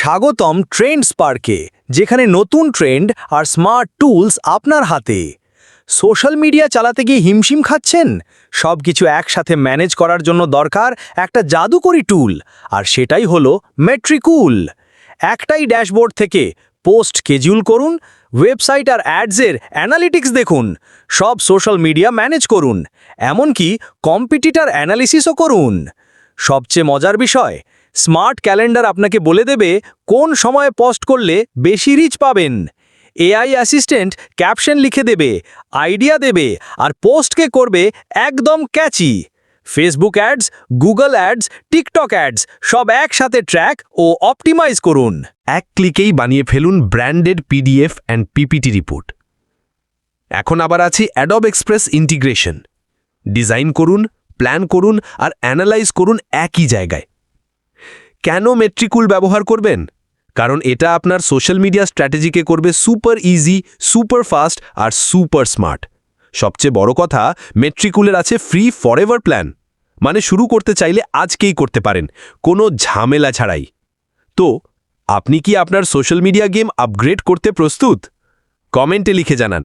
স্বাগতম ট্রেন্ড স্পার্কে যেখানে নতুন ট্রেন্ড আর স্মার্ট টুলস আপনার হাতে। সোশ্যাল মিডিয়া চালাতে গিয়ে হিমশিম খাচ্ছেন? সব কিছু একসাথে ম্যানেজ করার জন্য দরকার একটা জাদুকরি টুল আর সেটাই হলো মেট্রিকুল একটাই ড্যাশবোর্ড থেকে পোস্ট কেজিউল করুন ওয়েবসাইট আর অ্যাডসের অ্যানালিটিক্স দেখুন, সব সোশ্যাল মিডিয়া ম্যানেজ করুন, এমনকি কম্পিটিটার অ্যানালিসিসও করুন। সবচেয়ে মজার বিষয় স্মার্ট ক্যালেন্ডার আপনাকে বলে দেবে কোন সময়ে পোস্ট করলে বেশি রিচ পাবেন। এআই অ্যাসিস্ট্যান্ট ক্যাপশন লিখে দেবে আইডিয়া দেবে, আর পোস্টকে করবে একদম catchy Facebook ads Google ads TikTok ads সব একসাথে ট্র্যাক ও অপটিমাইজ করুন। এক ক্লিকেই বানিয়ে ফেলুন branded PDF and PPT report এখন আবার আছে অ্যাডব এক্সপ্রেস ইন্টিগ্রেশন ডিজাইন করুন প্ল্যান করুন, আর অ্যানালাইজ করুন একই জায়গায়। কেন মেট্রিকুল ব্যবহার করবেন? কারণ এটা আপনার সোশ্যাল মিডিয়া স্ট্র্যাটেজিকে করবে সুপার ইজি, সুপার ফাস্ট আর সুপার স্মার্ট। সবচেয়ে বড় কথা, মেট্রিকুলের আছে ফ্রি ফরএভার প্ল্যান। মানে শুরু করতে চাইলে আজকেই করতে পারেন, কোনো ঝামেলা ছাড়াই। তো, আপনি কি আপনার সোশ্যাল মিডিয়া গেম আপগ্রেড করতে প্রস্তুত? কমেন্টে লিখে জানান।